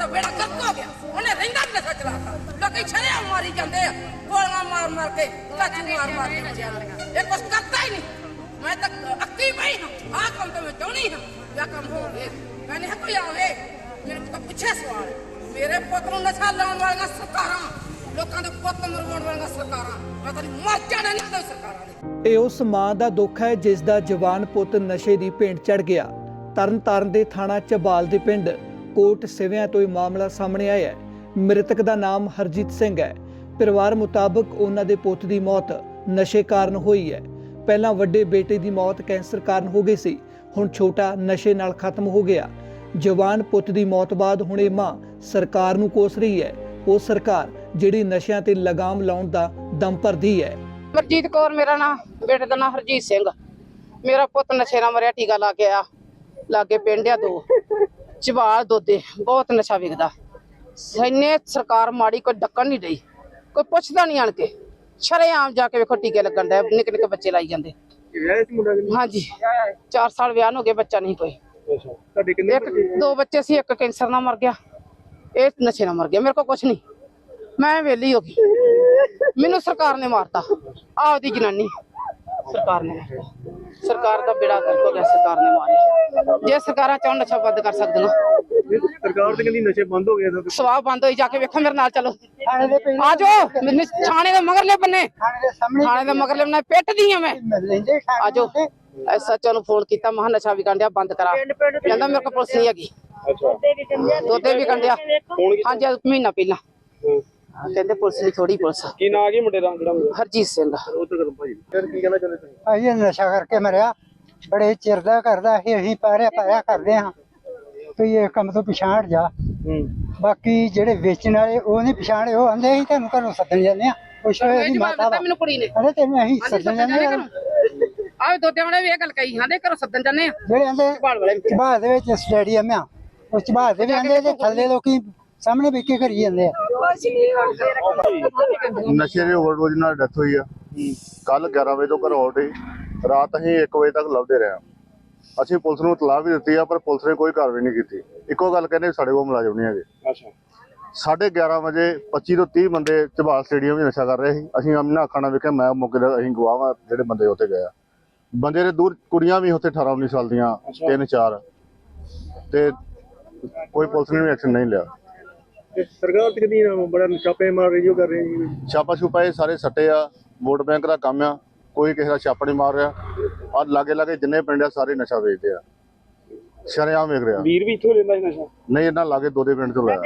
ਦਾ ਬੇੜਾ ਗਰਕ ਹੋ ਗਿਆ। ਉਹਨੇ ਰਹਿੰਦਾ ਨੀ ਨਸ਼ਾ ਚਲਾਤਾ। ਲੋਕੀ ਛੜਿਆ ਮਾਰੀ ਜਾਂਦੇ ਆ। ਗੋਲੀਆਂ ਮਾਰ ਮਾਰ ਕੇ, ਕਾਚੂ ਮਾਰ ਮਾਰ ਕੇ। ਬੱਚਿਆਂ ਇਹ ਕੁਛ ਕਰਦਾ ਹੀ ਨਹੀਂ। ਮੈਂ ਤਾਂ ਅੱਕੀ ਪਈ ਹਾਂ। ਆਹ ਕੰਮ ਤਾਂ ਮੈਂ ਚਾਹਣੀ ਹਾਂ। ਜਾਂ ਕੰਮ ਹੋ ਗਏ। ਮੈਂ ਆਵੇ। ਮੇਰੇ ਕੋਲ ਪੁੱਛਿਆ ਸਵਾਲ। ਮੇਰੇ ਪੁੱਤ ਨੂੰ ਨਸ਼ਾ ਲਾਉਣ ਵਾਲੀਆਂ ਸਰਕਾਰਾਂ। ਲੋਕਾਂ ਦੇ ਪੁੱਤ ਮਰਵਾਉਣ ਵਾਲੀਆਂ ਸਰਕਾਰਾਂ। ਮੈਂ ਤਾਂ ਮਰ ਜਾਣਾ ਨਹੀਂ ਤੇ ਸਰਕਾਰਾਂ ਨੇ ਇਹ ਉਸ ਮਾਂ ਦਾ ਦੁੱਖ ਹੈ ਜਿਸ ਦਾ ਜਵਾਨ ਪੁੱਤ ਨਸ਼ੇ ਦੀ ਭੇਂਟ ਚੜ ਗਿਆ। ਤਰਨਤਾਰਨ ਦੇ ਥਾਣਾ ਚਬਾਲ ਦੇ ਪਿੰਡ। ਕੋਟ ਸਿਵਿਆਂ ਤੋਂ ਇਹ ਮਾਮਲਾ ਸਾਹਮਣੇ ਆਇਆ ਹੈ। ਮ੍ਰਿਤਕ ਦਾ ਨਾਮ ਹਰਜੀਤ ਸਿੰਘ ਹੈ। ਪਰਿਵਾਰ ਮੁਤਾਬਕ ਉਹਨਾਂ ਦੇ ਪੁੱਤ ਦੀ ਮੌਤ ਨਸ਼ੇ ਕਾਰਨ ਹੋਈ ਹੈ। ਪਹਿਲਾਂ ਵੱਡੇ ਬੇਟੇ ਦੀ ਮੌਤ ਕੈਂਸਰ ਕਾਰਨ ਹੋ ਗਈ ਸੀ। ਹੁਣ ਛੋਟਾ ਨਸ਼ੇ ਨਾਲ ਖਤਮ ਹੋ ਗਿਆ। ਜਵਾਨ ਪੁੱਤ ਦੀ ਮੌਤ ਬਾਅਦ ਹੁਣ ਇਹ ਮਾਂ ਸਰਕਾਰ ਨੂੰ ਕੋਸ ਰਹੀ ਹੈ। ਉਹ ਸਰਕਾਰ ਜਿਹੜੀ ਨਸ਼ਿਆਂ ਤੇ ਲਗਾਮ ਲਾਉਣ ਦਾ ਦਮ ਭਰਦੀ ਹੈ। ਮਰਜੀਤ ਕੌਰ ਮੇਰਾ ਨਾਮ ਬੇਟੇ ਦਾ ਨਾਮ ਹਰਜੀਤ ਸਿੰਘ। ਮੇਰਾ ਪੁੱਤ ਨਸ਼ੇ ਨਾਲ ਮਰਿਆ, ਟੀਕਾ ਲਾ ਕੇ ਆ ਲਾਗੇ ਪਿੰਡ ਦੋ। ਚਵਾਲ ਦੋਦੇ ਬਹੁਤ ਨਸ਼ਾ ਵਿਕਦਾ ਇੰਨੇ ਸਰਕਾਰ ਮਾੜੀ ਕੋਈ ਡੱਕਣ ਨਹੀਂ ਡਈ ਕੋਈ ਪੁੱਛਦਾ ਨਹੀਂ ਆਣ ਕੇ। ਸ਼ਰੇਆਮ ਜਾ ਕੇ ਵੇਖੋ ਟੀਕੇ ਲੱਗਣ ਦੇ ਨਿੱਕੇ ਨਿੱਕੇ ਬੱਚੇ ਲਾਈ ਜਾਂਦੇ। ਹਾਂਜੀ 4 ਸਾਲ ਵਿਆਹ ਹੋ ਗਏ ਬੱਚਾ ਨਹੀਂ ਕੋਈ। ਤੁਹਾਡੇ ਕਿੰਨੇ ਦੋ ਬੱਚੇ ਸੀ ਇੱਕ ਕੈਂਸਰ ਨਾਲ ਮਰ ਗਿਆ। ਇਹ ਨਸ਼ੇ ਨਾਲ ਮਰ ਗਿਆ ਮੇਰੇ ਕੋਲ ਕੁਝ ਨਹੀਂ। ਮੈਂ ਵਿਹਲੀ ਹੋ ਗਈ। ਮੈਨੂੰ ਸਰਕਾਰ ਨੇ ਮਾਰਤਾ ਆਪਦੀ ਜਨਾਨੀ। ਸਰਕਾਰ ਨੇ। ਮਾਰਤਾ। ਸਰਕਾਰ ਦਾ ਬੇੜਾ ਗਰਕ ਹੋ ਗਿਆ ਸਰਕਾਰ ਨੇ ਮਾਰਿਆ। ਜੇ ਸਰਕਾਰਾਂ ਚਾਹਣ ਨਸ਼ਾ ਬੰਦ ਕਰ ਸਕਦੀਆਂ। ਸਰਕਾਰ ਤੇ ਕਹਿੰਦੀ ਨਸ਼ੇ ਬੰਦ ਹੋ ਗਏ ਤਾਂ ਸਵਾਹ ਬੰਦ ਹੋਈ ਜਾ ਕੇ ਵੇਖੋ ਮੇਰੇ ਨਾਲ ਚਲੋ। ਆ ਜਾਓ ਮੈਨੂੰ ਥਾਣੇ ਦੇ ਮਗਰਲੇ ਬੰਨੇ। ਥਾਣੇ ਦੇ ਮਗਰਲੇ ਬੰਨੇ ਪਿੱਟਦੀ ਆ ਮੈਂ। ਆ ਜਾਓ। ਐਸਐਚਓ ਨੂੰ ਫੋਨ ਕੀਤਾ ਮਹਾ ਨਸ਼ਾ ਵੀ ਕੰਡਿਆ ਬੰਦ ਕਰਾ। ਕਹਿੰਦਾ ਮੇਰੇ ਕੋਲ ਪੁਲਿਸ ਨਹੀਂ ਹੈਗੀ। ਅੱਛਾ। ਦੋਤੇ ਵੀ ਕੰਡਿਆ ਹਾਂਜੀ ਮਹੀਨਾ ਪਹਿਲਾਂ। ਕਹਿੰਦੇ ਪੁਲਿਸ ਨਹੀਂ ਥੋੜੀ ਪੁਲਿਸ। ਕੀ ਨਾਂ ਆ ਗਈ ਮੁੰਡੇ ਦਾ? ਜਿਹੜਾ ਮੁੰਡਾ? ਹਰਜੀਤ ਸਿੰਘ ਉਹ ਤਾਂ ਕਰਮ ਭਾਈ। ਫਿਰ ਕੀ ਕਹਿਣਾ ਚਾਹੁੰਦੇ ਤੁਸੀਂ ਭਾਈ ਇਹ ਨਸ਼ਾ ਕਰਕੇ ਮਰਿਆ। ਬੜੇ ਚਿਰ ਦਾ ਕਰਦਾ ਸੀ ਅਸੀਂ ਪਾਰਿਆ ਪਾਰਿਆ ਕਰਦੇ ਹਾਂ। ਵੀ ਇਹ ਕੰਮ ਤੋਂ ਪਿਛਾੜ ਜਾ। ਹੂੰ। ਬਾਕੀ ਜਿਹੜੇ ਵੇਚਣ ਵਾਲੇ ਉਹ ਨਹੀਂ ਪਛਾਣੇ। ਉਹ ਆਂਦੇ ਅਸੀਂ ਤੁਹਾਨੂੰ ਘਰੋਂ ਸੱਦਣ ਜਾਂਦੇ ਆ ਪੁੱਛੋ ਇਹਦੀ ਮਾਤਾ ਦਾ ਮੈਨੂੰ ਕੁੜੀ ਨੇ। ਅਰੇ ਤੈਨੂੰ ਅਸੀਂ ਸੱਦਣ ਜਾਂਦੇ ਆ ਆਹ ਦੋਤੇ ਵਾਲੇ ਵੀ ਇਹ ਗੱਲ ਕਹੀ ਆਂਦੇ ਘਰੋਂ ਸੱਦਣ ਜਾਂਦੇ ਆ ਜਿਹੜੇ ਆਂਦੇ ਚਬਾਹ ਦੇ ਵਿੱਚ ਸਟੇਡੀਅਮ ਆ। ਉਸ ਚਬਾਹ ਦੇ ਵੀ ਆਂਦੇ ਤੇ ਥੱਲੇ ਲੋਕੀ ਸਾਹਮਣੇ ਵੇਖੇ ਕਰੀ ਜਾਂਦੇ ਆ। ਨਸ਼ੇ ਦੀ ਓਵਰਡੋਜ਼ ਨਾਲ ਡੈਥ ਹੋਈ ਆ। ਕੱਲ 11 ਵਜੇ ਤੋਂ ਘਰੋਂ ਉੱਠੇ ਰਾਤ ਅਸੀਂ 1 ਵਜੇ ਤੱਕ ਲੱਭਦੇ ਰਹੇ। ਅਸੀਂ ਪੁਲਿਸ ਨੂੰ ਇਤਲਾਹ ਵੀ ਦਿੱਤੀ ਆ ਪਰ ਪੁਲਿਸ ਨੇ ਕੋਈ ਕਾਰਵਾਈ ਨਹੀਂ ਕੀਤੀ। ਇੱਕੋ ਗੱਲ ਕਹਿੰਦੇ ਸਾਡੇ ਕੋਲ ਮੁਲਾਜ਼ਮ ਨਹੀਂ ਹੈਗੇ। ਅੱਛਾ। ਸਾਢੇ 11 ਵਜੇ 25 ਤੋਂ 30 ਬੰਦੇ ਝਬਾਲ ਸਟੇਡੀਅਮ ਵਿੱਚ ਨਸ਼ਾ ਕਰ ਰਹੇ ਸੀ। ਅਸੀਂ ਅਮਨਾ ਖਾਣਾ ਵੇਖਿਆ ਮੈਂ ਮੌਕੇ ਦਾ ਅਸੀਂ ਗਵਾਹ ਜਿਹੜੇ ਬੰਦੇ ਉੱਥੇ ਗਏ ਆ। ਬੰਦੇ ਦੇ ਦੂਰ ਕੁੜੀਆਂ ਵੀ ਉੱਥੇ 18 19 ਸਾਲ ਦੀਆਂ ਤਿੰਨ ਚਾਰ। ਤੇ ਕੋਈ ਪੁਲਿਸ ਨੇ ਵੀ ਐਕਸ਼ਨ ਨਹੀਂ ਲਿਆ। ਤੇ ਸਰਕਾਰ ਤੇ ਕਹਿੰਦੀ ਨਾ ਬੜਾ ਛਾਪੇ ਮਾਰ ਰਹੀ ਜੋ ਕਰ ਰਹੀ ਜੀ ਛਾਪਾ ਛੁਪਾ ਇਹ ਸਾਰੇ ਸੱਟੇ ਆ ਵੋਟ ਬੈਂਕ ਦਾ ਕੰਮ ਆ ਕੋਈ ਕਿਸੇ ਦਾ ਛਾਪਾ ਨਹੀਂ ਮਾਰ ਰਿਹਾ। ਆ ਲਾਗੇ ਲਾਗੇ ਜਿੰਨੇ ਪਿੰਡ ਆ ਸਾਰੇ ਨਸ਼ਾ ਵੇਚਦੇ ਆ। ਸ਼ਰੇਆਮ ਵੇਚ ਰਿਹਾ। ਵੀਰ ਵੀ ਇੱਥੋਂ ਲੈਂਦਾ ਸੀ ਨਸ਼ਾ। ਨਹੀਂ ਇਹਨਾਂ ਲਾਗੇ ਦੋ ਦੇ ਪਿੰਡ ਤੋਂ ਲਿਆ